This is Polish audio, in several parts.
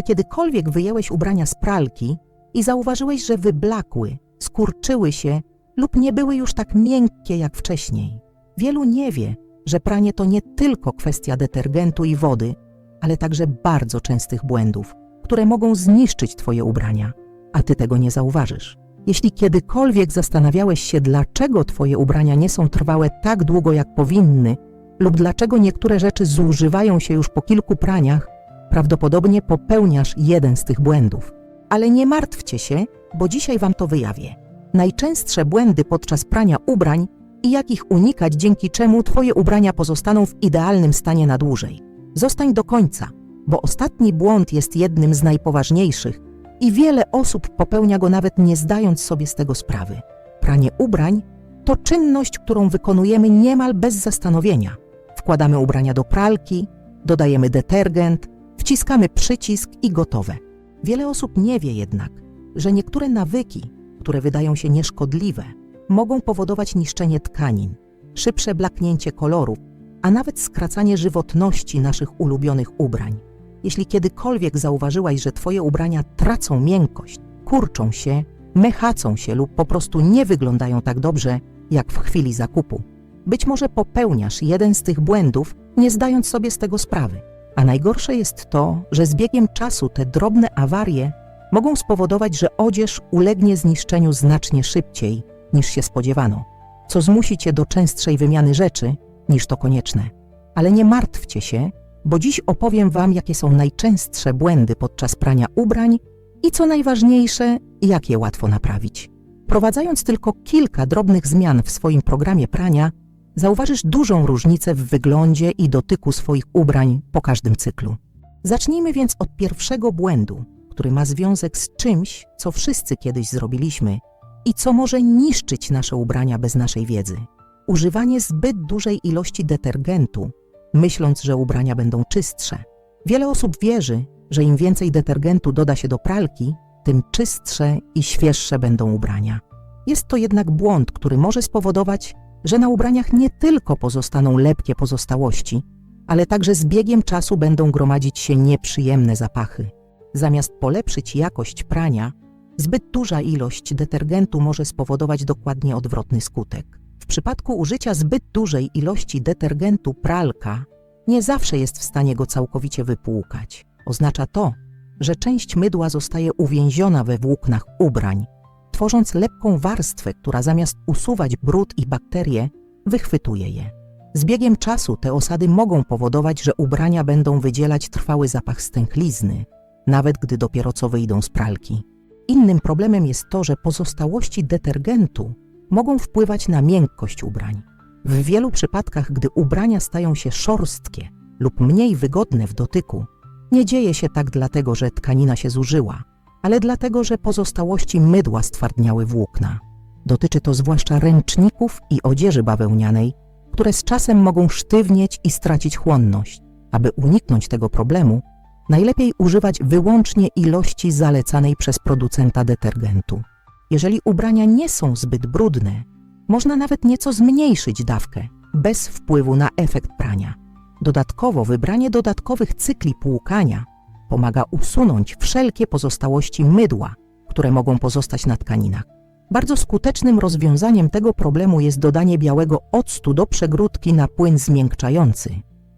Czy kiedykolwiek wyjęłeś ubrania z pralki i zauważyłeś, że wyblakły, skurczyły się lub nie były już tak miękkie jak wcześniej? Wielu nie wie, że pranie to nie tylko kwestia detergentu i wody, ale także bardzo częstych błędów, które mogą zniszczyć Twoje ubrania, a Ty tego nie zauważysz. Jeśli kiedykolwiek zastanawiałeś się, dlaczego Twoje ubrania nie są trwałe tak długo, jak powinny, lub dlaczego niektóre rzeczy zużywają się już po kilku praniach, prawdopodobnie popełniasz jeden z tych błędów. Ale nie martwcie się, bo dzisiaj Wam to wyjawię. Najczęstsze błędy podczas prania ubrań i jak ich unikać, dzięki czemu Twoje ubrania pozostaną w idealnym stanie na dłużej. Zostań do końca, bo ostatni błąd jest jednym z najpoważniejszych i wiele osób popełnia go nawet nie zdając sobie z tego sprawy. Pranie ubrań to czynność, którą wykonujemy niemal bez zastanowienia. Wkładamy ubrania do pralki, dodajemy detergent, wciskamy przycisk i gotowe. Wiele osób nie wie jednak, że niektóre nawyki, które wydają się nieszkodliwe, mogą powodować niszczenie tkanin, szybsze blaknięcie kolorów, a nawet skracanie żywotności naszych ulubionych ubrań. Jeśli kiedykolwiek zauważyłaś, że Twoje ubrania tracą miękkość, kurczą się, mechacą się lub po prostu nie wyglądają tak dobrze, jak w chwili zakupu, być może popełniasz jeden z tych błędów, nie zdając sobie z tego sprawy. A najgorsze jest to, że z biegiem czasu te drobne awarie mogą spowodować, że odzież ulegnie zniszczeniu znacznie szybciej niż się spodziewano, co zmusi cię do częstszej wymiany rzeczy niż to konieczne. Ale nie martwcie się, bo dziś opowiem Wam, jakie są najczęstsze błędy podczas prania ubrań i co najważniejsze, jak je łatwo naprawić. Wprowadzając tylko kilka drobnych zmian w swoim programie prania, zauważysz dużą różnicę w wyglądzie i dotyku swoich ubrań po każdym cyklu. Zacznijmy więc od pierwszego błędu, który ma związek z czymś, co wszyscy kiedyś zrobiliśmy i co może niszczyć nasze ubrania bez naszej wiedzy. Używanie zbyt dużej ilości detergentu, myśląc, że ubrania będą czystsze. Wiele osób wierzy, że im więcej detergentu doda się do pralki, tym czystsze i świeższe będą ubrania. Jest to jednak błąd, który może spowodować, że na ubraniach nie tylko pozostaną lepkie pozostałości, ale także z biegiem czasu będą gromadzić się nieprzyjemne zapachy. Zamiast polepszyć jakość prania, zbyt duża ilość detergentu może spowodować dokładnie odwrotny skutek. W przypadku użycia zbyt dużej ilości detergentu pralka nie zawsze jest w stanie go całkowicie wypłukać. Oznacza to, że część mydła zostaje uwięziona we włóknach ubrań, tworząc lepką warstwę, która zamiast usuwać brud i bakterie, wychwytuje je. Z biegiem czasu te osady mogą powodować, że ubrania będą wydzielać trwały zapach stęchlizny, nawet gdy dopiero co wyjdą z pralki. Innym problemem jest to, że pozostałości detergentu mogą wpływać na miękkość ubrań. W wielu przypadkach, gdy ubrania stają się szorstkie lub mniej wygodne w dotyku, nie dzieje się tak dlatego, że tkanina się zużyła, ale dlatego, że pozostałości mydła stwardniały włókna. Dotyczy to zwłaszcza ręczników i odzieży bawełnianej, które z czasem mogą sztywnieć i stracić chłonność. Aby uniknąć tego problemu, najlepiej używać wyłącznie ilości zalecanej przez producenta detergentu. Jeżeli ubrania nie są zbyt brudne, można nawet nieco zmniejszyć dawkę, bez wpływu na efekt prania. Dodatkowo wybranie dodatkowych cykli płukania pomaga usunąć wszelkie pozostałości mydła, które mogą pozostać na tkaninach. Bardzo skutecznym rozwiązaniem tego problemu jest dodanie białego octu do przegródki na płyn zmiękczający.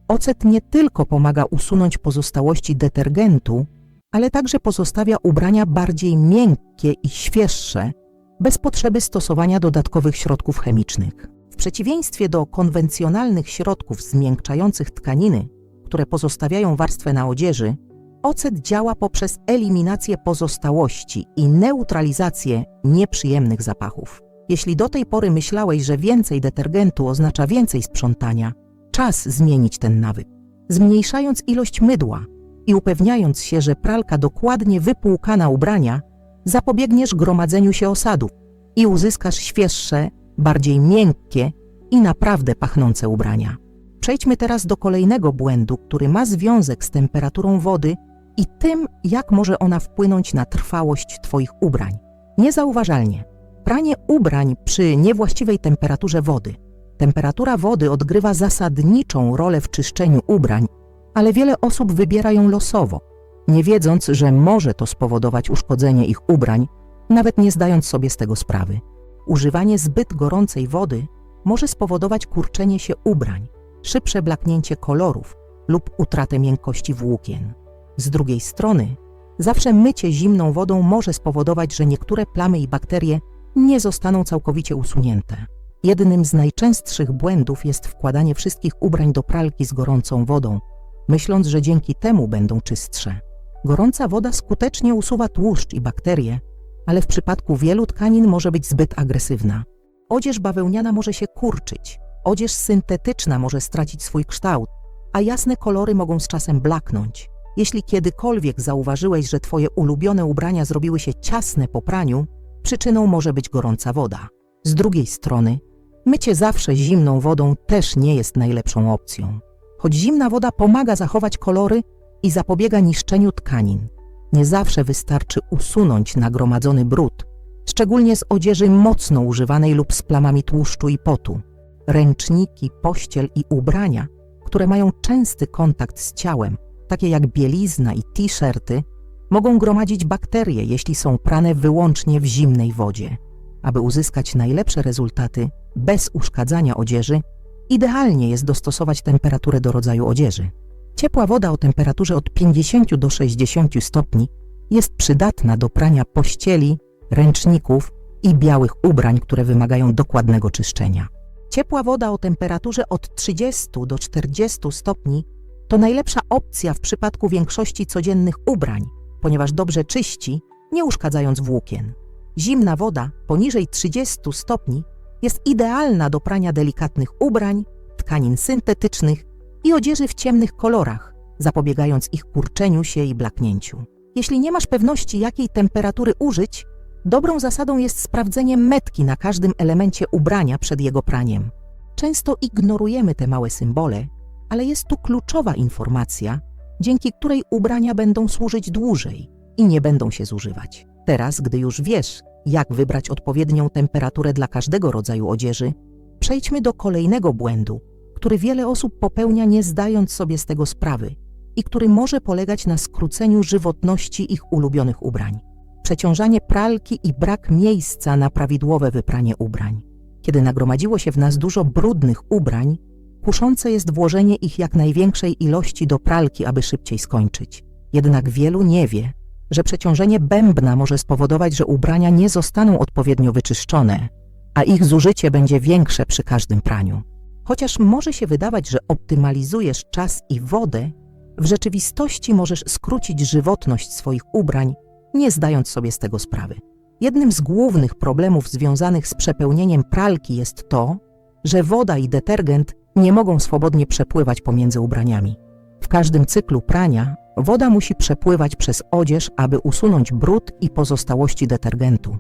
Ocet nie tylko pomaga usunąć pozostałości detergentu, ale także pozostawia ubrania bardziej miękkie i świeższe, bez potrzeby stosowania dodatkowych środków chemicznych. W przeciwieństwie do konwencjonalnych środków zmiękczających tkaniny, które pozostawiają warstwę na odzieży, ocet działa poprzez eliminację pozostałości i neutralizację nieprzyjemnych zapachów. Jeśli do tej pory myślałeś, że więcej detergentu oznacza więcej sprzątania, czas zmienić ten nawyk. Zmniejszając ilość mydła i upewniając się, że pralka dokładnie wypłukana ubrania, zapobiegniesz gromadzeniu się osadów i uzyskasz świeższe, bardziej miękkie i naprawdę pachnące ubrania. Przejdźmy teraz do kolejnego błędu, który ma związek z temperaturą wody i tym, jak może ona wpłynąć na trwałość Twoich ubrań. Niezauważalnie. Pranie ubrań przy niewłaściwej temperaturze wody. Temperatura wody odgrywa zasadniczą rolę w czyszczeniu ubrań, ale wiele osób wybiera ją losowo, nie wiedząc, że może to spowodować uszkodzenie ich ubrań, nawet nie zdając sobie z tego sprawy. Używanie zbyt gorącej wody może spowodować kurczenie się ubrań, szybsze blaknięcie kolorów lub utratę miękkości włókien. Z drugiej strony, zawsze mycie zimną wodą może spowodować, że niektóre plamy i bakterie nie zostaną całkowicie usunięte. Jednym z najczęstszych błędów jest wkładanie wszystkich ubrań do pralki z gorącą wodą, myśląc, że dzięki temu będą czystsze. Gorąca woda skutecznie usuwa tłuszcz i bakterie, ale w przypadku wielu tkanin może być zbyt agresywna. Odzież bawełniana może się kurczyć, odzież syntetyczna może stracić swój kształt, a jasne kolory mogą z czasem blaknąć. Jeśli kiedykolwiek zauważyłeś, że twoje ulubione ubrania zrobiły się ciasne po praniu, przyczyną może być gorąca woda. Z drugiej strony, mycie zawsze zimną wodą też nie jest najlepszą opcją. Choć zimna woda pomaga zachować kolory i zapobiega niszczeniu tkanin, nie zawsze wystarczy usunąć nagromadzony brud, szczególnie z odzieży mocno używanej lub z plamami tłuszczu i potu. Ręczniki, pościel i ubrania, które mają częsty kontakt z ciałem, takie jak bielizna i t-shirty, mogą gromadzić bakterie, jeśli są prane wyłącznie w zimnej wodzie. Aby uzyskać najlepsze rezultaty bez uszkadzania odzieży, idealnie jest dostosować temperaturę do rodzaju odzieży. Ciepła woda o temperaturze od 50 do 60 stopni jest przydatna do prania pościeli, ręczników i białych ubrań, które wymagają dokładnego czyszczenia. Ciepła woda o temperaturze od 30 do 40 stopni to najlepsza opcja w przypadku większości codziennych ubrań, ponieważ dobrze czyści, nie uszkadzając włókien. Zimna woda poniżej 30 stopni jest idealna do prania delikatnych ubrań, tkanin syntetycznych i odzieży w ciemnych kolorach, zapobiegając ich kurczeniu się i blaknięciu. Jeśli nie masz pewności, jakiej temperatury użyć, dobrą zasadą jest sprawdzenie metki na każdym elemencie ubrania przed jego praniem. Często ignorujemy te małe symbole, ale jest tu kluczowa informacja, dzięki której ubrania będą służyć dłużej i nie będą się zużywać. Teraz, gdy już wiesz, jak wybrać odpowiednią temperaturę dla każdego rodzaju odzieży, przejdźmy do kolejnego błędu, który wiele osób popełnia nie zdając sobie z tego sprawy i który może polegać na skróceniu żywotności ich ulubionych ubrań. Przeciążanie pralki i brak miejsca na prawidłowe wypranie ubrań. Kiedy nagromadziło się w nas dużo brudnych ubrań, kuszące jest włożenie ich jak największej ilości do pralki, aby szybciej skończyć. Jednak wielu nie wie, że przeciążenie bębna może spowodować, że ubrania nie zostaną odpowiednio wyczyszczone, a ich zużycie będzie większe przy każdym praniu. Chociaż może się wydawać, że optymalizujesz czas i wodę, w rzeczywistości możesz skrócić żywotność swoich ubrań, nie zdając sobie z tego sprawy. Jednym z głównych problemów związanych z przepełnieniem pralki jest to, że woda i detergent nie mogą swobodnie przepływać pomiędzy ubraniami. W każdym cyklu prania woda musi przepływać przez odzież, aby usunąć brud i pozostałości detergentu.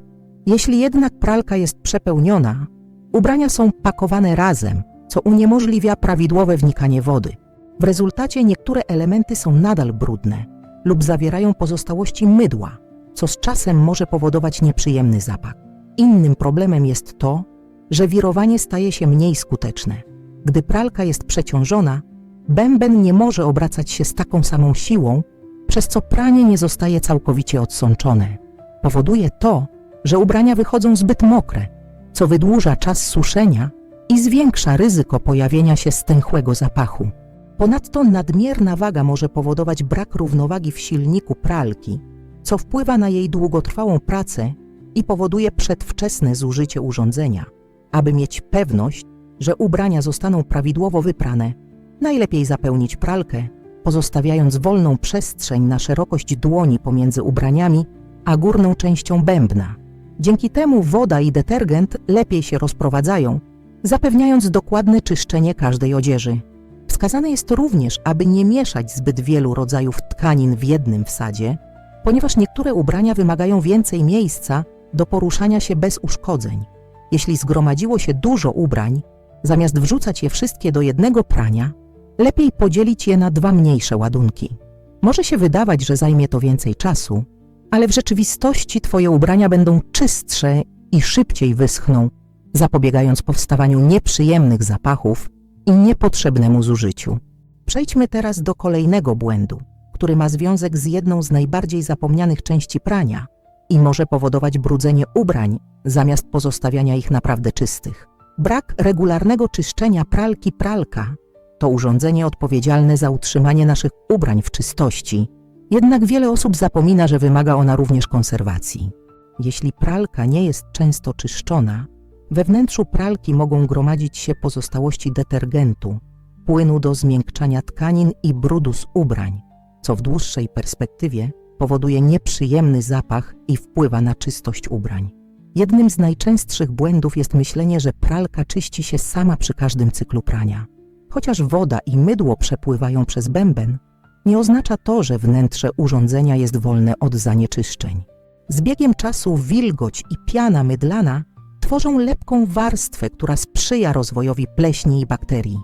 Jeśli jednak pralka jest przepełniona, ubrania są pakowane razem, co uniemożliwia prawidłowe wnikanie wody. W rezultacie niektóre elementy są nadal brudne lub zawierają pozostałości mydła, co z czasem może powodować nieprzyjemny zapach. Innym problemem jest to, że wirowanie staje się mniej skuteczne. Gdy pralka jest przeciążona, bęben nie może obracać się z taką samą siłą, przez co pranie nie zostaje całkowicie odsączone. Powoduje to, że ubrania wychodzą zbyt mokre, co wydłuża czas suszenia i zwiększa ryzyko pojawienia się stęchłego zapachu. Ponadto nadmierna waga może powodować brak równowagi w silniku pralki, co wpływa na jej długotrwałą pracę i powoduje przedwczesne zużycie urządzenia. Aby mieć pewność, że ubrania zostaną prawidłowo wyprane, najlepiej zapełnić pralkę, pozostawiając wolną przestrzeń na szerokość dłoni pomiędzy ubraniami a górną częścią bębna. Dzięki temu woda i detergent lepiej się rozprowadzają, zapewniając dokładne czyszczenie każdej odzieży. Wskazane jest również, aby nie mieszać zbyt wielu rodzajów tkanin w jednym wsadzie, ponieważ niektóre ubrania wymagają więcej miejsca do poruszania się bez uszkodzeń. Jeśli zgromadziło się dużo ubrań, zamiast wrzucać je wszystkie do jednego prania, lepiej podzielić je na dwa mniejsze ładunki. Może się wydawać, że zajmie to więcej czasu, ale w rzeczywistości Twoje ubrania będą czystsze i szybciej wyschną, zapobiegając powstawaniu nieprzyjemnych zapachów i niepotrzebnemu zużyciu. Przejdźmy teraz do kolejnego błędu, który ma związek z jedną z najbardziej zapomnianych części prania i może powodować brudzenie ubrań zamiast pozostawiania ich naprawdę czystych. Brak regularnego czyszczenia pralki pralka to urządzenie odpowiedzialne za utrzymanie naszych ubrań w czystości, jednak wiele osób zapomina, że wymaga ona również konserwacji. Jeśli pralka nie jest często czyszczona, we wnętrzu pralki mogą gromadzić się pozostałości detergentu, płynu do zmiękczania tkanin i brudu z ubrań, co w dłuższej perspektywie powoduje nieprzyjemny zapach i wpływa na czystość ubrań. Jednym z najczęstszych błędów jest myślenie, że pralka czyści się sama przy każdym cyklu prania. Chociaż woda i mydło przepływają przez bęben, nie oznacza to, że wnętrze urządzenia jest wolne od zanieczyszczeń. Z biegiem czasu wilgoć i piana mydlana tworzą lepką warstwę, która sprzyja rozwojowi pleśni i bakterii.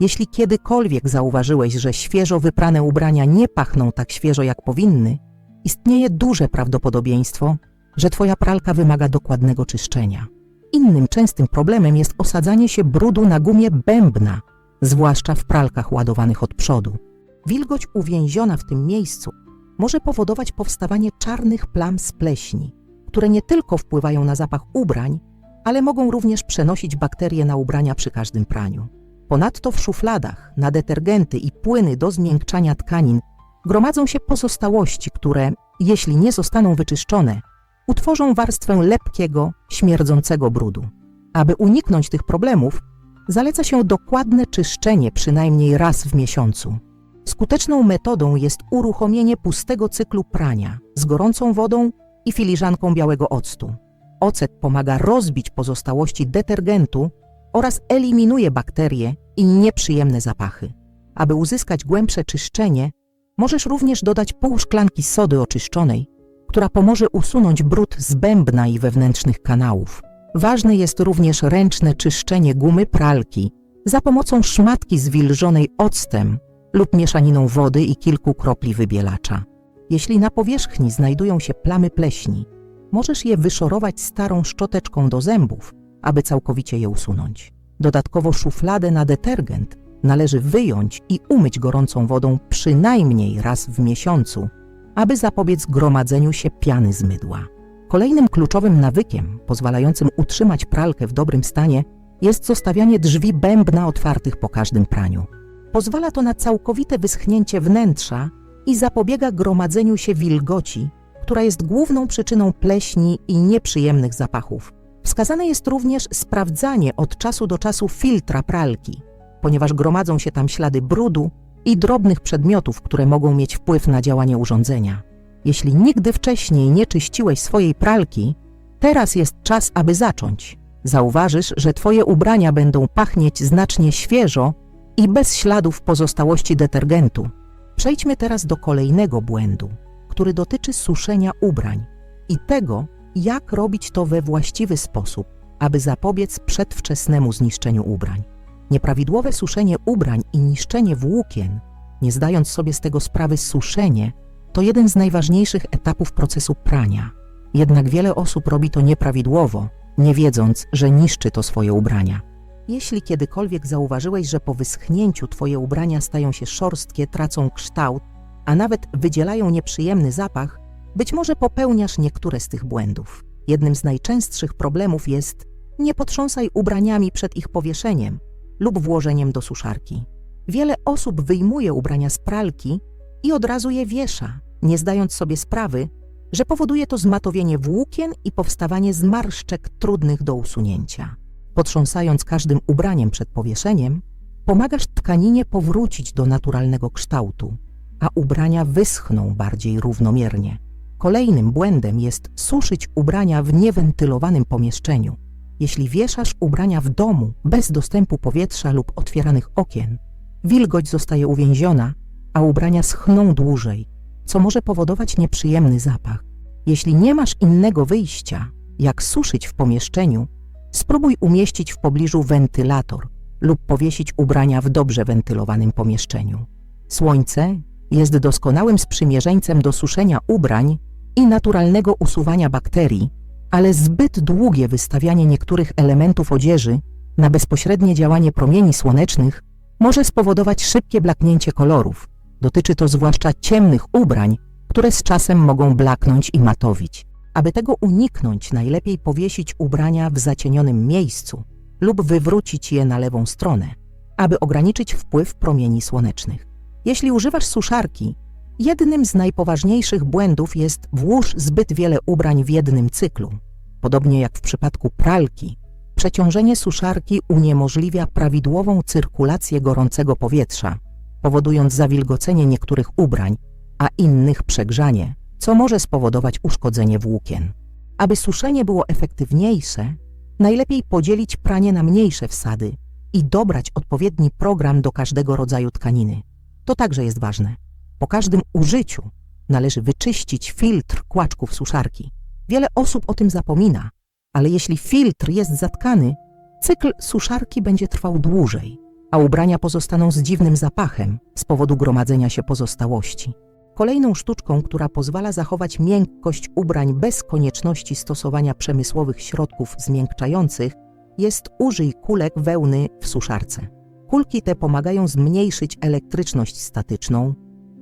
Jeśli kiedykolwiek zauważyłeś, że świeżo wyprane ubrania nie pachną tak świeżo jak powinny, istnieje duże prawdopodobieństwo, że Twoja pralka wymaga dokładnego czyszczenia. Innym częstym problemem jest osadzanie się brudu na gumie bębna, zwłaszcza w pralkach ładowanych od przodu. Wilgoć uwięziona w tym miejscu może powodować powstawanie czarnych plam z pleśni, które nie tylko wpływają na zapach ubrań, ale mogą również przenosić bakterie na ubrania przy każdym praniu. Ponadto w szufladach na detergenty i płyny do zmiękczania tkanin gromadzą się pozostałości, które, jeśli nie zostaną wyczyszczone, utworzą warstwę lepkiego, śmierdzącego brudu. Aby uniknąć tych problemów, zaleca się dokładne czyszczenie przynajmniej raz w miesiącu. Skuteczną metodą jest uruchomienie pustego cyklu prania z gorącą wodą i filiżanką białego octu. Ocet pomaga rozbić pozostałości detergentu oraz eliminuje bakterie i nieprzyjemne zapachy. Aby uzyskać głębsze czyszczenie, możesz również dodać pół szklanki sody oczyszczonej, która pomoże usunąć brud z bębna i wewnętrznych kanałów. Ważne jest również ręczne czyszczenie gumy pralki za pomocą szmatki zwilżonej octem lub mieszaniną wody i kilku kropli wybielacza. Jeśli na powierzchni znajdują się plamy pleśni, możesz je wyszorować starą szczoteczką do zębów, aby całkowicie je usunąć. Dodatkowo szufladę na detergent należy wyjąć i umyć gorącą wodą przynajmniej raz w miesiącu, aby zapobiec gromadzeniu się piany z mydła. Kolejnym kluczowym nawykiem pozwalającym utrzymać pralkę w dobrym stanie jest zostawianie drzwi bębna otwartych po każdym praniu. Pozwala to na całkowite wyschnięcie wnętrza i zapobiega gromadzeniu się wilgoci, która jest główną przyczyną pleśni i nieprzyjemnych zapachów. Wskazane jest również sprawdzanie od czasu do czasu filtra pralki, ponieważ gromadzą się tam ślady brudu i drobnych przedmiotów, które mogą mieć wpływ na działanie urządzenia. Jeśli nigdy wcześniej nie czyściłeś swojej pralki, teraz jest czas, aby zacząć. Zauważysz, że Twoje ubrania będą pachnieć znacznie świeżo i bez śladów pozostałości detergentu. Przejdźmy teraz do kolejnego błędu, który dotyczy suszenia ubrań i tego, jak robić to we właściwy sposób, aby zapobiec przedwczesnemu zniszczeniu ubrań. Nieprawidłowe suszenie ubrań i niszczenie włókien, nie zdając sobie z tego sprawy suszenie, to jeden z najważniejszych etapów procesu prania. Jednak wiele osób robi to nieprawidłowo, nie wiedząc, że niszczy to swoje ubrania. Jeśli kiedykolwiek zauważyłeś, że po wyschnięciu Twoje ubrania stają się szorstkie, tracą kształt, a nawet wydzielają nieprzyjemny zapach, być może popełniasz niektóre z tych błędów. Jednym z najczęstszych problemów jest nie potrząsaj ubraniami przed ich powieszeniem lub włożeniem do suszarki. Wiele osób wyjmuje ubrania z pralki i od razu je wiesza, nie zdając sobie sprawy, że powoduje to zmatowienie włókien i powstawanie zmarszczek trudnych do usunięcia. Potrząsając każdym ubraniem przed powieszeniem, pomagasz tkaninie powrócić do naturalnego kształtu, a ubrania wyschną bardziej równomiernie. Kolejnym błędem jest suszyć ubrania w niewentylowanym pomieszczeniu. Jeśli wieszasz ubrania w domu bez dostępu powietrza lub otwieranych okien, wilgoć zostaje uwięziona, a ubrania schną dłużej, co może powodować nieprzyjemny zapach. Jeśli nie masz innego wyjścia, jak suszyć w pomieszczeniu, spróbuj umieścić w pobliżu wentylator lub powiesić ubrania w dobrze wentylowanym pomieszczeniu. Słońce jest doskonałym sprzymierzeńcem do suszenia ubrań i naturalnego usuwania bakterii, ale zbyt długie wystawianie niektórych elementów odzieży na bezpośrednie działanie promieni słonecznych może spowodować szybkie blaknięcie kolorów, Dotyczy to zwłaszcza ciemnych ubrań, które z czasem mogą blaknąć i matowić. Aby tego uniknąć, najlepiej powiesić ubrania w zacienionym miejscu lub wywrócić je na lewą stronę, aby ograniczyć wpływ promieni słonecznych. Jeśli używasz suszarki, jednym z najpoważniejszych błędów jest włóż zbyt wiele ubrań w jednym cyklu. Podobnie jak w przypadku pralki, przeciążenie suszarki uniemożliwia prawidłową cyrkulację gorącego powietrza, powodując zawilgocenie niektórych ubrań, a innych przegrzanie, co może spowodować uszkodzenie włókien. Aby suszenie było efektywniejsze, najlepiej podzielić pranie na mniejsze wsady i dobrać odpowiedni program do każdego rodzaju tkaniny. To także jest ważne. Po każdym użyciu należy wyczyścić filtr kłaczków suszarki. Wiele osób o tym zapomina, ale jeśli filtr jest zatkany, cykl suszarki będzie trwał dłużej, a ubrania pozostaną z dziwnym zapachem z powodu gromadzenia się pozostałości. Kolejną sztuczką, która pozwala zachować miękkość ubrań bez konieczności stosowania przemysłowych środków zmiękczających, jest użyj kulek wełny w suszarce. Kulki te pomagają zmniejszyć elektryczność statyczną,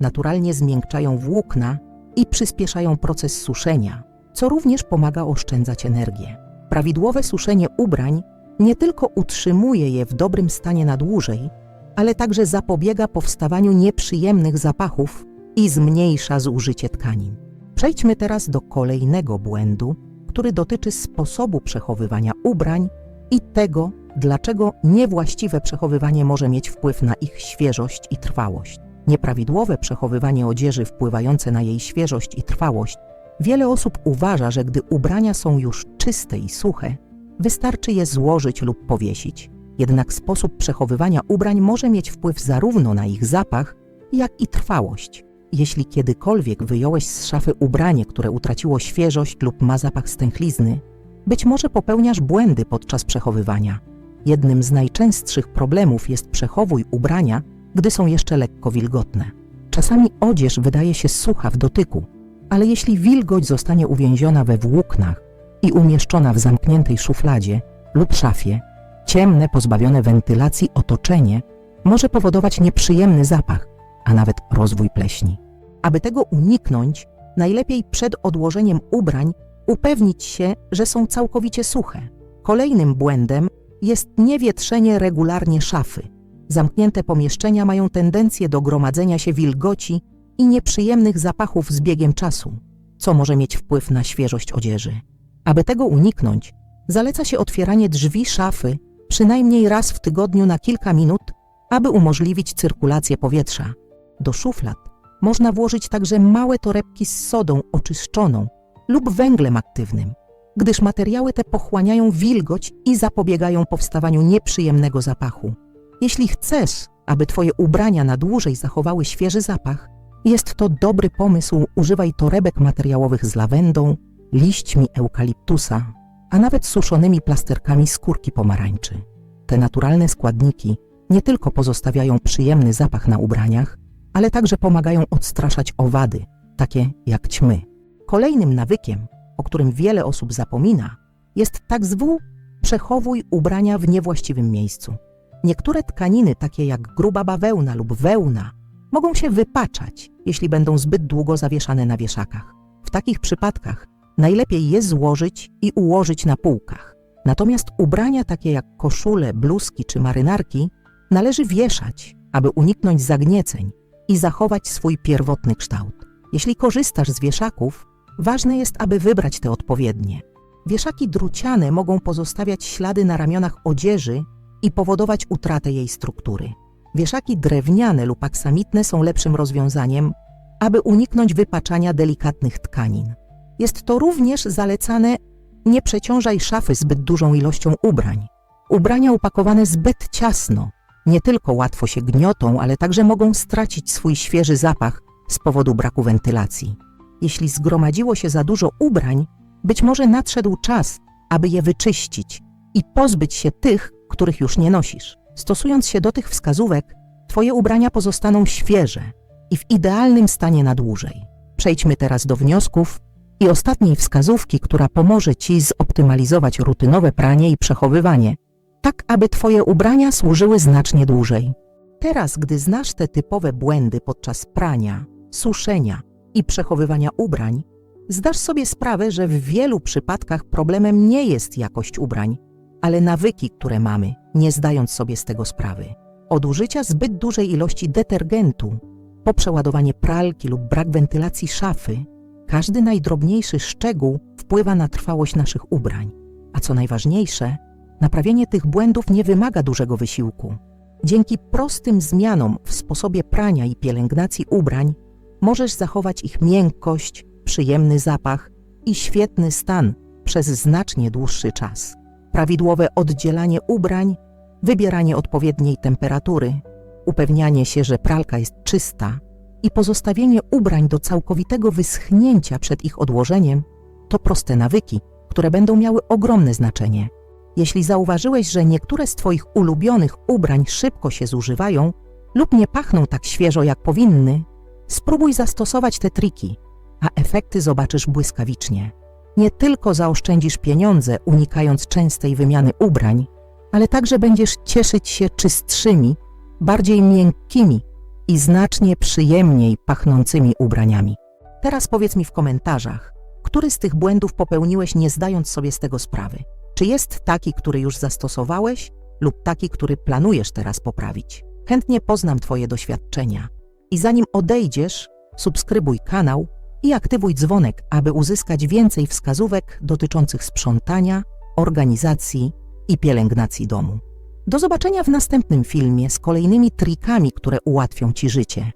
naturalnie zmiękczają włókna i przyspieszają proces suszenia, co również pomaga oszczędzać energię. Prawidłowe suszenie ubrań nie tylko utrzymuje je w dobrym stanie na dłużej, ale także zapobiega powstawaniu nieprzyjemnych zapachów i zmniejsza zużycie tkanin. Przejdźmy teraz do kolejnego błędu, który dotyczy sposobu przechowywania ubrań i tego, dlaczego niewłaściwe przechowywanie może mieć wpływ na ich świeżość i trwałość. Nieprawidłowe przechowywanie odzieży wpływające na jej świeżość i trwałość. Wiele osób uważa, że gdy ubrania są już czyste i suche, wystarczy je złożyć lub powiesić. Jednak sposób przechowywania ubrań może mieć wpływ zarówno na ich zapach, jak i trwałość. Jeśli kiedykolwiek wyjąłeś z szafy ubranie, które utraciło świeżość lub ma zapach stęchlizny, być może popełniasz błędy podczas przechowywania. Jednym z najczęstszych problemów jest przechowuj ubrania, gdy są jeszcze lekko wilgotne. Czasami odzież wydaje się sucha w dotyku, ale jeśli wilgoć zostanie uwięziona we włóknach i umieszczona w zamkniętej szufladzie lub szafie, ciemne, pozbawione wentylacji otoczenie może powodować nieprzyjemny zapach, a nawet rozwój pleśni. Aby tego uniknąć, najlepiej przed odłożeniem ubrań upewnić się, że są całkowicie suche. Kolejnym błędem jest niewietrzenie regularnie szafy. Zamknięte pomieszczenia mają tendencję do gromadzenia się wilgoci i nieprzyjemnych zapachów z biegiem czasu, co może mieć wpływ na świeżość odzieży. Aby tego uniknąć, zaleca się otwieranie drzwi szafy przynajmniej raz w tygodniu na kilka minut, aby umożliwić cyrkulację powietrza. Do szuflad można włożyć także małe torebki z sodą oczyszczoną lub węglem aktywnym, gdyż materiały te pochłaniają wilgoć i zapobiegają powstawaniu nieprzyjemnego zapachu. Jeśli chcesz, aby Twoje ubrania na dłużej zachowały świeży zapach, jest to dobry pomysł. Używaj torebek materiałowych z lawendą, liśćmi eukaliptusa, a nawet suszonymi plasterkami skórki pomarańczy. Te naturalne składniki nie tylko pozostawiają przyjemny zapach na ubraniach, ale także pomagają odstraszać owady, takie jak ćmy. Kolejnym nawykiem, o którym wiele osób zapomina, jest tak zwą przechowuj ubrania w niewłaściwym miejscu. Niektóre tkaniny, takie jak gruba bawełna lub wełna, mogą się wypaczać, jeśli będą zbyt długo zawieszane na wieszakach. W takich przypadkach najlepiej je złożyć i ułożyć na półkach. Natomiast ubrania takie jak koszule, bluzki czy marynarki należy wieszać, aby uniknąć zagnieceń i zachować swój pierwotny kształt. Jeśli korzystasz z wieszaków, ważne jest, aby wybrać te odpowiednie. Wieszaki druciane mogą pozostawiać ślady na ramionach odzieży i powodować utratę jej struktury. Wieszaki drewniane lub aksamitne są lepszym rozwiązaniem, aby uniknąć wypaczania delikatnych tkanin. Jest to również zalecane nie przeciążaj szafy zbyt dużą ilością ubrań. Ubrania upakowane zbyt ciasno nie tylko łatwo się gniotą, ale także mogą stracić swój świeży zapach z powodu braku wentylacji. Jeśli zgromadziło się za dużo ubrań, być może nadszedł czas, aby je wyczyścić i pozbyć się tych, których już nie nosisz. Stosując się do tych wskazówek, Twoje ubrania pozostaną świeże i w idealnym stanie na dłużej. Przejdźmy teraz do wniosków i ostatniej wskazówki, która pomoże Ci zoptymalizować rutynowe pranie i przechowywanie, tak aby Twoje ubrania służyły znacznie dłużej. Teraz, gdy znasz te typowe błędy podczas prania, suszenia i przechowywania ubrań, zdasz sobie sprawę, że w wielu przypadkach problemem nie jest jakość ubrań, ale nawyki, które mamy, nie zdając sobie z tego sprawy. Od użycia zbyt dużej ilości detergentu, po przeładowanie pralki lub brak wentylacji szafy, każdy najdrobniejszy szczegół wpływa na trwałość naszych ubrań. A co najważniejsze, naprawienie tych błędów nie wymaga dużego wysiłku. Dzięki prostym zmianom w sposobie prania i pielęgnacji ubrań możesz zachować ich miękkość, przyjemny zapach i świetny stan przez znacznie dłuższy czas. Prawidłowe oddzielanie ubrań, wybieranie odpowiedniej temperatury, upewnianie się, że pralka jest czysta i pozostawienie ubrań do całkowitego wyschnięcia przed ich odłożeniem to proste nawyki, które będą miały ogromne znaczenie. Jeśli zauważyłeś, że niektóre z Twoich ulubionych ubrań szybko się zużywają lub nie pachną tak świeżo jak powinny, spróbuj zastosować te triki, a efekty zobaczysz błyskawicznie. Nie tylko zaoszczędzisz pieniądze, unikając częstej wymiany ubrań, ale także będziesz cieszyć się czystszymi, bardziej miękkimi i znacznie przyjemniej pachnącymi ubraniami. Teraz powiedz mi w komentarzach, który z tych błędów popełniłeś nie zdając sobie z tego sprawy? Czy jest taki, który już zastosowałeś lub taki, który planujesz teraz poprawić? Chętnie poznam Twoje doświadczenia. I zanim odejdziesz, subskrybuj kanał i aktywuj dzwonek, aby uzyskać więcej wskazówek dotyczących sprzątania, organizacji i pielęgnacji domu. Do zobaczenia w następnym filmie z kolejnymi trikami, które ułatwią Ci życie.